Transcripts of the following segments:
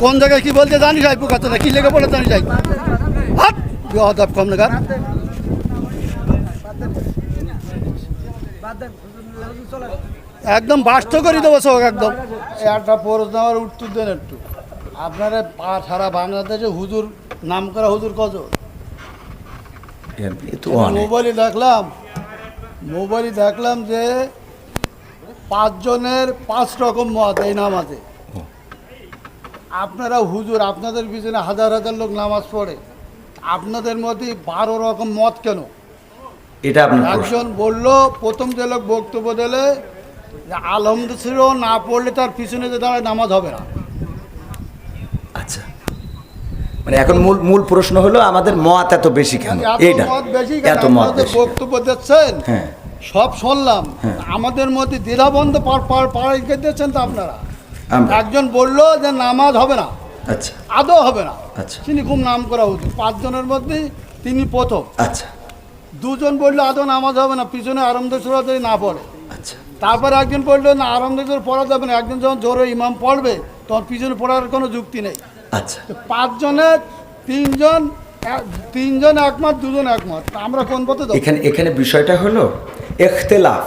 কোন জায়গায় কি বলতে জানি যাই পোকাতে না কি লেগে পড়ে জানি যাই হাত কম নাগার একদম বাস্ত করে দেবো সব একদম। একটা প্রশ্ন আমার উত্তর দেন একটু। আপনারা পা- সারা বাংলাদেশে হুজুর নাম করা হুজুর কত এ মোবাইলে দেখলাম মোবাইলে দেখলাম যে পাঁচজনের পাঁচ রকম মত এই নামাজে। আপনারা হুজুর আপনাদের পিছনে হাজার হাজার লোক নামাজ পড়ে। আপনাদের মধ্যে বারো রকম মত কেন? এটা। একজন বলল প্রথম যে লোক বক্তব্য দিলে যে আলহামদুলিল্লাহ না পড়লে তার পিছনে যে দাঁড়ায় নামাজ হবে না। আচ্ছা। মানে এখন মূল মূল প্রশ্ন হলো আমাদের মত এত বেশি কেন? এইটা। মত বেশি কেন? এত মত বক্তব্য দিচ্ছেন হ্যাঁ। সব শুনলাম। হ্যাঁ। আমাদের মধ্যে দ্বিধাবন্ধ পার পার পার দিচ্ছেন তো আপনারা। একজন বলল যে নামাজ হবে না আচ্ছা। আদৌ হবে না। আচ্ছা। তিনি খুব নাম করা উচিত। পাঁচজনের মধ্যে তিনি প্রথম। আচ্ছা। দুজন বলল আদৌ নামাজ হবে না পিছনে আরামদের সুরা যদি না পড়ে। আচ্ছা। তারপর একজন বলল না আরামদের সুরা পড়া যাবে না। একজন যখন জোরে ইমাম পড়বে তখন পিছনে পড়ার কোনো যুক্তি নেই। আচ্ছা। পাঁচজনের তিনজন তিনজন একমত দুজন একমত। আমরা কোন পথে এখানে এখানে বিষয়টা হলো এখতেলাফ।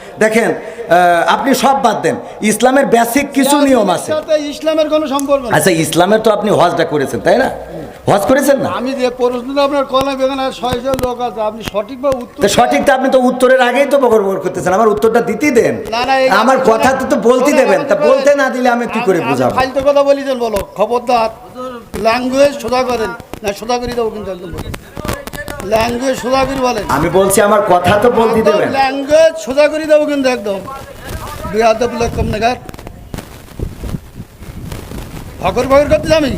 দেখেন আপনি সব বাদ দেন। ইসলামের বেসিক কিছু নিয়ম আছে। ইসলামের কোনো সম্পর্ক আচ্ছা ইসলামের তো আপনি হজটা করেছেন তাই না? হজ করেছেন না? আমি যে প্রশ্নটা আপনার কলম এখানে ছয়জন লোক আছে আপনি উত্তর সঠিক তো আপনি তো উত্তরের আগেই তো বকর বকর করতেছেন আমার উত্তরটা দিতেই দেন। আমার কথা তো তো বলতে দেবেন তা বলতে না দিলে আমি কি করে বুঝাবো? ফালতু কথা বলিছেন বলো খবরদার। ল্যাঙ্গুয়েজ সোজা করেন। না সোজা করে দেবো কিন্তু একদম ল্যাঙ্গুয়েজ সোজা করে বলেন। আমি বলছি আমার কথা তো বলতে দেবেন। ল্যাঙ্গুয়েজ সোজা করে দেবো কিন্তু একদম। বিহাদব লোক কম নাগার ভকর ভকর করতে আমি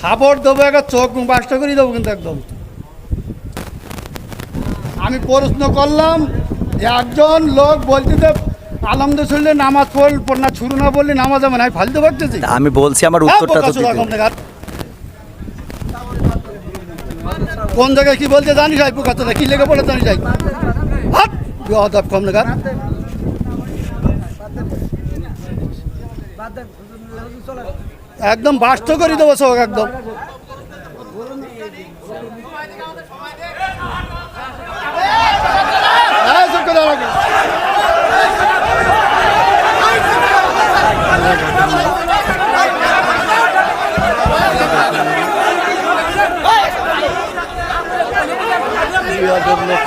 খাবার দেবো একটা চোখ বাসটা করে দেবো কিন্তু একদম। আমি প্রশ্ন করলাম একজন লোক বলতে যে আলমদে শুনলে নামাজ পড়ল না ছুরু না বললে নামাজ না আমি ফালতু ভাবতেছি আমি বলছি আমার হ্যাঁ, উত্তরটা তো বোকা চোদা দিতে কম নাগার। কোন জায়গায় কি বলতে জানি যাই পোকাতে কি লেগে পড়ে জানি যাই হাত বেহাদব কম নাগার একদম বাস্ত করে দেবো সব একদম। এই,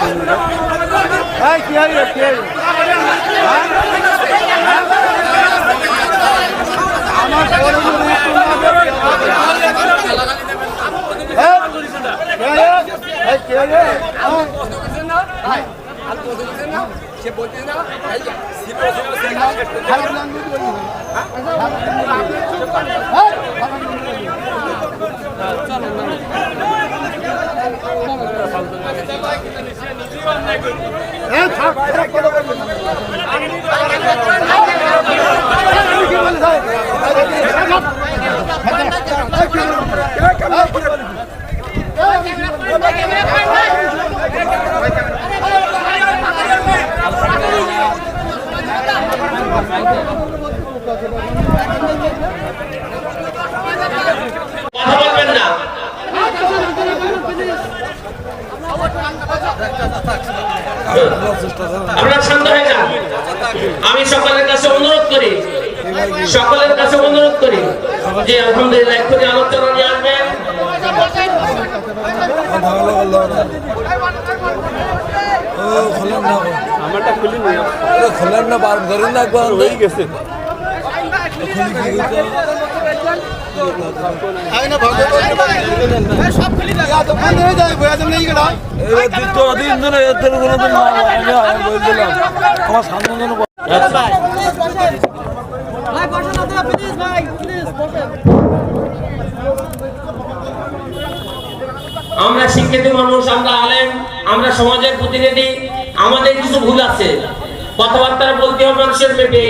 হইল, কি হইল? হ্যাঁ? হ্যাঁ? আমার বড় উত্তর না দেবে। কি হইল? এই, কি হইল? হ্যাঁ? খারাপ language বলবি না। হ্যাঁ? হ্যাঁ, থাক, খারাপ কথা বলবি না। আমি কি বলি, ভাই? এই, থাক। এই, কি বলি? এই, কি বলি? কথা বলবেন না আপনারা শান্ত হয়ে যান আমি সকলের কাছে অনুরোধ করি সকলের কাছে অনুরোধ করি যে আলহামদুলিল্লাহ এক্ষুনি আলোচনা নিয়ে আসবেন আমারটা খুলি নি খোলেন না বার ধরুন না একবার হয়ে গেছে। আমার শিক্ষিত মানুষ, আমরা আলেম, আমরা সমাজের প্রতিনিধি, আমাদের কিছু ভুল আছে। কথাবার্তা বলতে হবে মানুষের পেটে,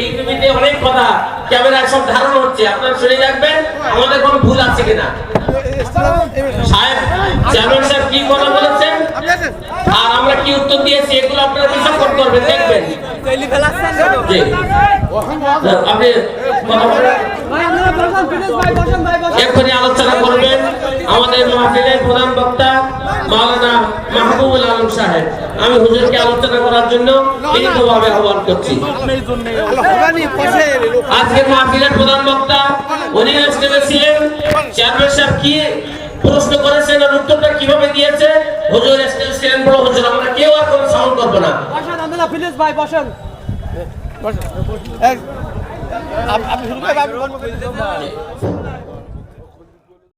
এই অনেক কথা। ক্যামেরায় সব ধারণ হচ্ছে, আপনারা শুনে রাখবেন, আমাদের কোনো ভুল আছে কিনা? সাহেব কি কথা বলেছেন? আর আমরা কি উত্তর দিয়েছি, এগুলো দেখবেন। আপনি আলোচনা করবেন, আমাদের প্রধান বক্তা মাওলানা মাহবুবুল আলম সাহেব আমি হুজুরকে আলোচনা করার জন্য বিনীতভাবে আহ্বান করছি। আজকের মাহফিলের প্রধান বক্তা উনি স্টেজে ছিলেন। চেয়ারম্যান সাহেব কি প্রশ্ন করেছেন আর উত্তরটা কীভাবে দিয়েছে? হুজুর স্টেজে ছিলেন বড় হুজুর আমরা কেউ আর কোনো সাউন্ড করব না। বসেন আপনারা প্লিজ ভাই বসেন। আপনি শুরু করে